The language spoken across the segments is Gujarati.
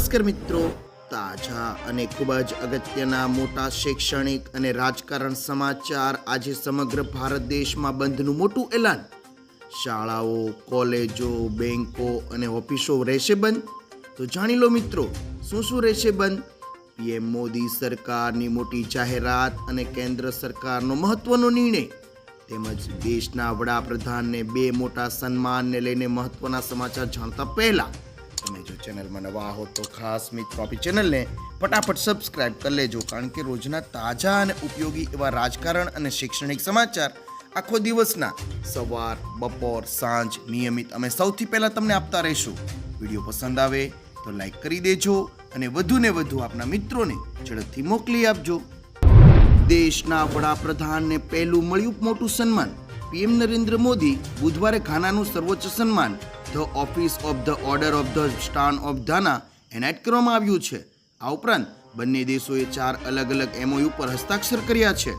નમસ્કાર મિત્રો. તાજા અને ખૂબ જ અગત્યના મોટા શૈક્ષણિક અને રાજકારણ સમાચાર આજે સમગ્ર ભારત દેશમાં બંધનું મોટું એલાન. શાળાઓ, કોલેજો બેન્કો અને ઓફિસો રહેશે બંધ. તો જાણી લો મિત્રો, શું શું રહેશે બંધ? પીએમ મોદી સરકારની મોટી જાહેરાત અને કેન્દ્ર સરકારનો મહત્વનો નિર્ણય. તેમજ દેશના વડાપ્રધાનને બે મોટા સન્માનને લઈને મહત્વના સમાચાર જાણતા પહેલા તમે જો ચેનલમાં નવા હો તો ખાસ મિત્રો આપણી ચેનલને ફટાફટ સબસ્ક્રાઇબ કરી લેજો, કારણ કે રોજના તાજા અને ઉપયોગી એવા રાજકારણ અને શૈક્ષણિક સમાચાર આખો દિવસના સવાર, બપોર, સાંજ નિયમિત અમે સૌથી પહેલાં તમને આપતા રહીશું. વીડિયો પસંદ આવે તો લાઈક કરી દેજો અને વધુને વધુ આપના મિત્રોને ઝડપથી મોકલી આપજો. દેશના વડાપ્રધાનને પહેલું મળ્યું મોટું સન્માન. પીએમ નરેન્દ્ર મોદી બુધવારે ઘાનાનું સર્વોચ્ચ સન્માન. The office of the order of the star of Ghana એનાયત કરવામાં આવ્યું છે. આ ઉપરાંત બંને દેશોએ ચાર અલગ અલગ એમઓયુ પર હસ્તાક્ષર કર્યા છે.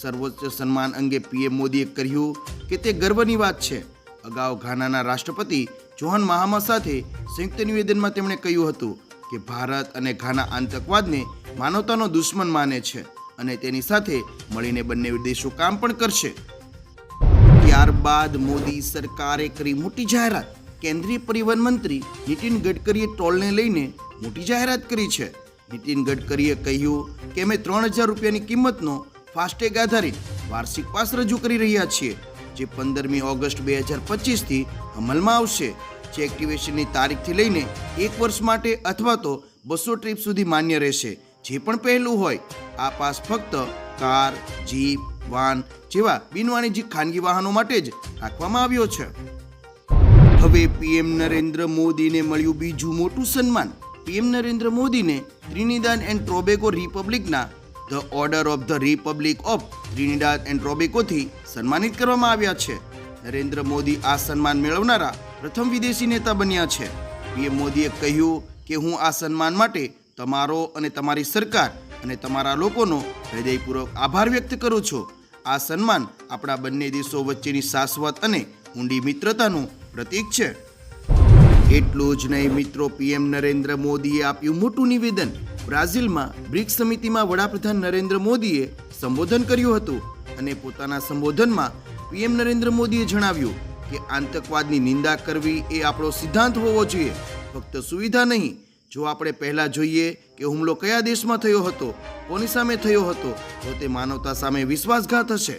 સર્વોચ્ચ સન્માન અંગે પીએમ મોદીએ કહ્યું કે તે ગર્વની વાત છે. અગાઉ ઘાનાના રાષ્ટ્રપતિ જોહન મહામા સાથે સંયુક્ત નિવેદનમાં તેમણે કહ્યું હતું કે ભારત અને ઘાના આતંકવાદને માનવતાનો દુશ્મન માને છે અને તેની સાથે મળીને બંને દેશો કામ પણ કરશે. ત્યારબાદ મોદી સરકારે કરી મોટી જાહેરાત. કેન્દ્રીય પરિવહન મંત્રી નીતિન ગડકરીએ ટોલને લઈને મોટી જાહેરાત કરી છે. નીતિન ગડકરીએ કહ્યું કે અમે ત્રણ હજાર રૂપિયાની કિંમતનો ફાસ્ટેગ આધારિત વાર્ષિક પાસ રજૂ કરી રહ્યા છીએ, જે પંદરમી ઓગસ્ટ બે હજાર પચીસથી અમલમાં આવશે. જે એક્ટિવેશનની તારીખથી લઈને એક વર્ષ માટે અથવા તો બસો ટ્રીપ સુધી માન્ય રહેશે. જે પણ પહેલું હોય, આ પાસ ફક્ત કાર, જીપ, વાન જેવા બિનવાણિજ્યિક ખાનગી વાહનો માટે જ રાખવામાં આવ્યો છે. હવે પીએમ નરેન્દ્ર મોદીને મળ્યું બીજું મોટું સન્માન. પીએમ નરેન્દ્ર મોદીને Trinidad and Tobago રિપબ્લિકના the order of the republic of Trinidad and ટ્રોબેકોથી સન્માનિત કરવામાં આવ્યા છે. નરેન્દ્ર મોદી આ સન્માન મેળવનારા પ્રથમ વિદેશી નેતા બન્યા છે. પીએમ મોદીએ કહ્યું કે, હું આ સન્માન માટે તમારો અને તમારી સરકાર અને તમારા લોકોનો હૃદયપૂર્વક આભાર વ્યક્ત કરું છું. આ સન્માન આપણા બંને દેશો વચ્ચેની શાશ્વત અને ઊંડી મિત્રતાનું પ્રતીક છે. એટલું જ નહીં મિત્રો, પીએમ નરેન્દ્ર મોદીએ આપ્યું મોટું નિવેદન. બ્રાઝિલમાં બ્રિક્સ સમિતિમાં વડાપ્રધાન નરેન્દ્ર મોદીએ સંબોધન કર્યું હતું અને પોતાના સંબોધનમાં પીએમ નરેન્દ્ર મોદીએ જણાવ્યું કે આતંકવાદની નિંદા કરવી એ આપણો સિદ્ધાંત હોવો જોઈએ. ફક્ત સુવિધા નહીં, જો આપણે પહેલાં જોઈએ કે હુમલો કયા દેશમાં થયો હતો, કોની સામે થયો હતો, તો તે માનવતા સામે વિશ્વાસઘાત હશે.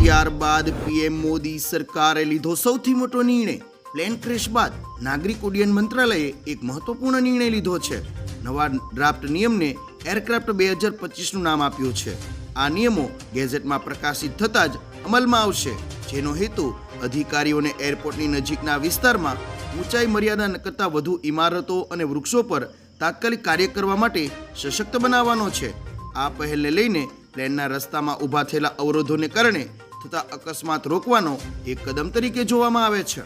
ત્યારબાદ પીએમ મોદી સરકારે લીધો સૌથી મોટો નિર્ણય. પ્લેન ક્રેશ બાદ નાગરિક ઉડ્ડયન મંત્રાલયે એક મહત્વપૂર્ણ નિર્ણય લીધો છે. નવા ડ્રાફ્ટ નિયમને એરક્રાફ્ટ બે હજાર પચીસનું નામ આપ્યું છે. આ નિયમો ગેઝેટમાં પ્રકાશિત થતાં જ અમલમાં આવશે, જેનો હેતુ અધિકારીઓને એરપોર્ટની નજીકના વિસ્તારમાં ઊંચાઈ મર્યાદા કરતાં વધુ ઇમારતો અને વૃક્ષો પર તાત્કાલિક કાર્ય કરવા માટે સશક્ત બનાવવાનો છે. આ પહેલને લઈને પ્લેનના રસ્તામાં ઊભા થયેલા અવરોધોને કારણે થતા અકસ્માત રોકવાનો એક કદમ તરીકે જોવામાં આવે છે.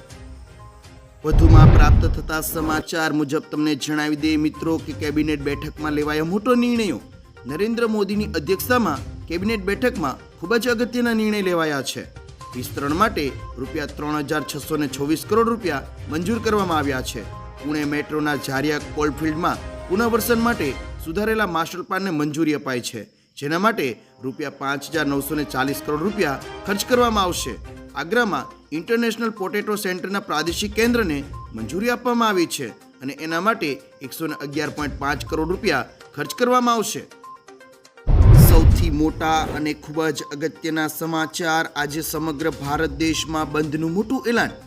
વધુમાં પ્રાપ્ત થતા સમાચાર મુજબ તમને જણાવી દઈએ મિત્રો કે કેબિનેટ બેઠકમાં લેવાયો મોટો નિર્ણયો. નરેન્દ્ર મોદીની અધ્યક્ષતામાં કેબિનેટ બેઠકમાં ખૂબ જ અગત્યના નિર્ણય લેવાયા છે. વિસ્તરણ માટે રૂપિયા ત્રણ હજાર છસો ને છવ્વીસ કરોડ રૂપિયા મંજૂર કરવામાં આવ્યા છે. પુણે મેટ્રોના ઝારિયા કોલફિલ્ડમાં પુનઃવર્સન માટે સુધારેલા માસ્ટર પ્લાનને મંજૂરી અપાઈ છે. જેના માટે રૂપિયા પાંચ હજાર નવસો ને ચાલીસ કરોડ રૂપિયા ખર્ચ કરવામાં આવશે. આગ્રામાં ઇન્ટરનેશનલ પોટેટો સેન્ટરના પ્રાદેશિક કેન્દ્રને મંજૂરી આપવામાં આવી છે અને એના માટે એકસો ને અગિયાર પોઈન્ટ પાંચ કરોડ રૂપિયા ખર્ચ કરવામાં આવશે. સૌથી મોટા અને ખૂબ જ અગત્યના સમાચાર આજે સમગ્ર ભારત દેશમાં બંધનું મોટું એલાન.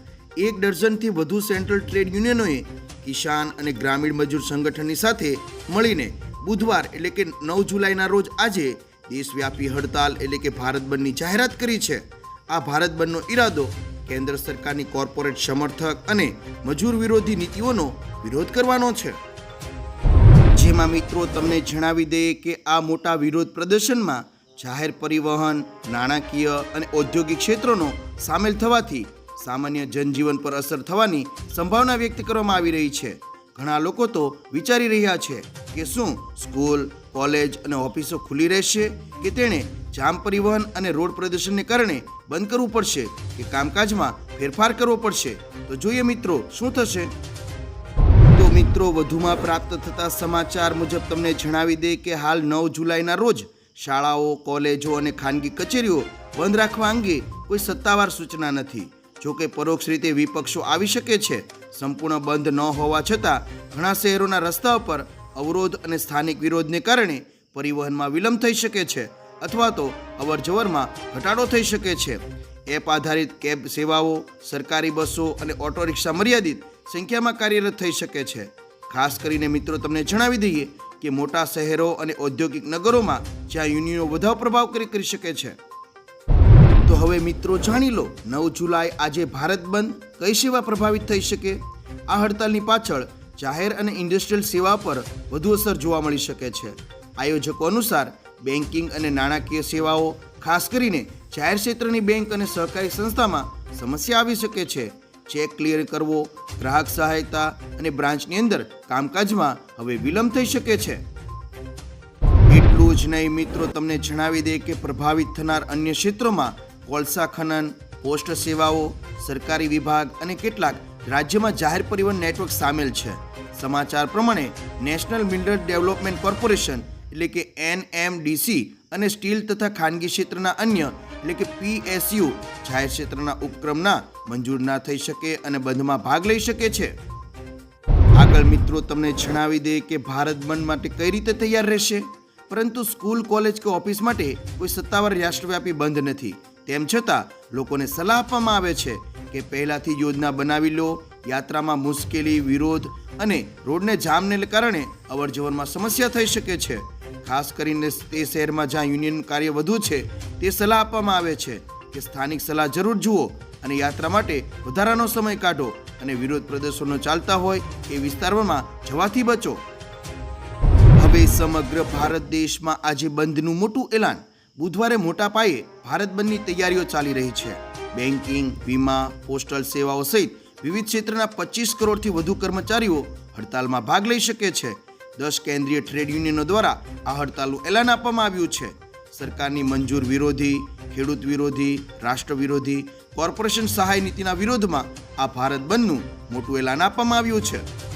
એક ડઝનથી વધુ સેન્ટ્રલ ટ્રેડ યુનિયનોએ કિસાન અને ગ્રામીણ મજૂર સંગઠનની સાથે મળીને બુધવાર એટલે કે નવ જુલાઈના રોજ આજે દેશવ્યાપી હડતાલ એટલે કે ભારત બંધની જાહેરાત કરી છે. આ ભારત બંધનો ઈરાદો કેન્દ્ર સરકારની કોર્પોરેટ સમર્થક અને મજૂર વિરોધી નીતિઓનો વિરોધ કરવાનો છે. જેમાં મિત્રો તમને જણાવી દઈએ કે આ મોટા વિરોધ પ્રદર્શનમાં જાહેર પરિવહન, નાણાકીય અને ઔદ્યોગિક ક્ષેત્રોનો સામેલ થવાથી સામાન્ય જનજીવન પર અસર થવાની સંભાવના વ્યક્ત કરવામાં આવી રહી છે. ઘણા લોકો તો વિચારી રહ્યા છે કે શું સ્કૂલ, કોલેજ અને ઓફિસો ખુલ્લી રહેશે કે તેણે જામ પરિવહન અને રોડ પ્રદૂષણને કારણે બંધ કરવું પડશે કે કામકાજમાં ફેરફાર કરવો પડશે? તો જોઈએ મિત્રો, શું થશે? તો મિત્રો, વધુમાં પ્રાપ્ત થતા સમાચાર મુજબ તમને જણાવી દે કે હાલ નવ જુલાઈના રોજ શાળાઓ, કોલેજો અને ખાનગી કચેરીઓ બંધ રાખવા અંગે કોઈ સત્તાવાર સૂચના નથી. જો કે પરોક્ષ રીતે વિપક્ષો આવી શકે છે. સંપૂર્ણ બંધ ન હોવા છતાં ઘણા શહેરોના રસ્તા પર અવરોધ અને સ્થાનિક વિરોધને કારણે પરિવહનમાં વિલંબ થઈ શકે છે અથવા તો અવરજવરમાં ઘટાડો થઈ શકે છે. એપ આધારિત કેબ સેવાઓ, સરકારી બસો અને ઓટો રિક્ષા મર્યાદિત સંખ્યામાં કાર્યરત થઈ શકે છે. ખાસ કરીને મિત્રો તમને જણાવી દઈએ કે મોટા શહેરો અને ઔદ્યોગિક નગરોમાં જ્યાં યુનિયનો વધારે પ્રભાવ કરી કરી શકે છે. તો હવે મિત્રો જાણી લો, નવ જુલાઈ આજે ભારત બંધ કઈ સેવા પ્રભાવિત થઈ શકે? આ હડતાલની પાછળ જાહેર અને ઇન્ડસ્ટ્રીયલ સેવા પર વધુ અસર જોવા મળી શકે છે. આયોજકો અનુસાર બેન્કિંગ અને નાણાકીય સેવાઓ, ખાસ કરીને જાહેર ક્ષેત્રની બેંક અને સહકારી સંસ્થામાં સમસ્યા આવી શકે છે. ચેક ક્લિયર કરવો, ગ્રાહક સહાયતા અને બ્રાન્ચની અંદર કામકાજમાં હવે વિલંબ થઈ શકે છે. એટલું જ નહીં મિત્રો, તમને જણાવી દે કે પ્રભાવિત થનાર અન્ય ક્ષેત્રોમાં કોલસા ખનન પોસ્ટ સેવાઓ, સરકારી વિભાગ અને કેટલાક રાજ્યમાં જાહેર પરિવહન નેટવર્ક સામેલ છે. સમાચાર પ્રમાણે નેશનલ મિનરલ ડેવલપમેન્ટ કોર્પોરેશન, એટલે કે એનએમડીસી, અને સ્ટીલ તથા ખાનગી ક્ષેત્રના અન્ય, એટલે કે પીએસયુ, જાહેર ક્ષેત્રના ઉપક્રમના મંજૂર ના થઈ શકે અને બંધમાં ભાગ લઈ શકે છે. આગળ મિત્રો, તમને જણાવી દે કે ભારત બંધ માટે કઈ રીતે તૈયાર રહેશે? પરંતુ સ્કૂલ, કોલેજ કે ઓફિસ માટે કોઈ સત્તાવાર રાષ્ટ્રવ્યાપી બંધ નથી. તેમ છતાં, લોકોને સલાહ આપવામાં આવે છે કે પહેલાથી યોજના બનાવી લો, યાત્રામાં મુશ્કેલી, વિરોધ અને રોડને જામને કારણે અવરજવરમાં સમસ્યા થઈ શકે છે. ખાસ કરીને તે શહેરમાં જ્યાં યુનિયન કાર્ય વધુ છે, તે સલાહ આપવામાં આવે છે કે સ્થાનિક સલાહ જરૂર જુઓ અને યાત્રા માટે વધારાનો સમય કાઢો અને વિરોધ પ્રદર્શનો ચાલતા હોય એ વિસ્તારોમાં જવાથી બચો. હવે સમગ્ર ભારત દેશમાં આજે બંધનું મોટું એલાન. બુધવારે મોટા પાયે ભારત બંધની તૈયારીઓ ચાલી રહી છે. બેન્કિંગ વીમા, પોસ્ટલ સેવાઓ સહિત વિવિધ ક્ષેત્રના પચીસ કરોડથી વધુ કર્મચારીઓ હડતાલમાં ભાગ લઈ શકે છે. દસ કેન્દ્રીય ટ્રેડ યુનિયનો દ્વારા આ હડતાલનું એલાન આપવામાં આવ્યું છે. સરકારની મંજૂર વિરોધી, ખેડૂત વિરોધી, રાષ્ટ્ર વિરોધી, કોર્પોરેશન સહાય નીતિના વિરોધમાં આ ભારત બંધનું મોટું એલાન આપવામાં આવ્યું છે.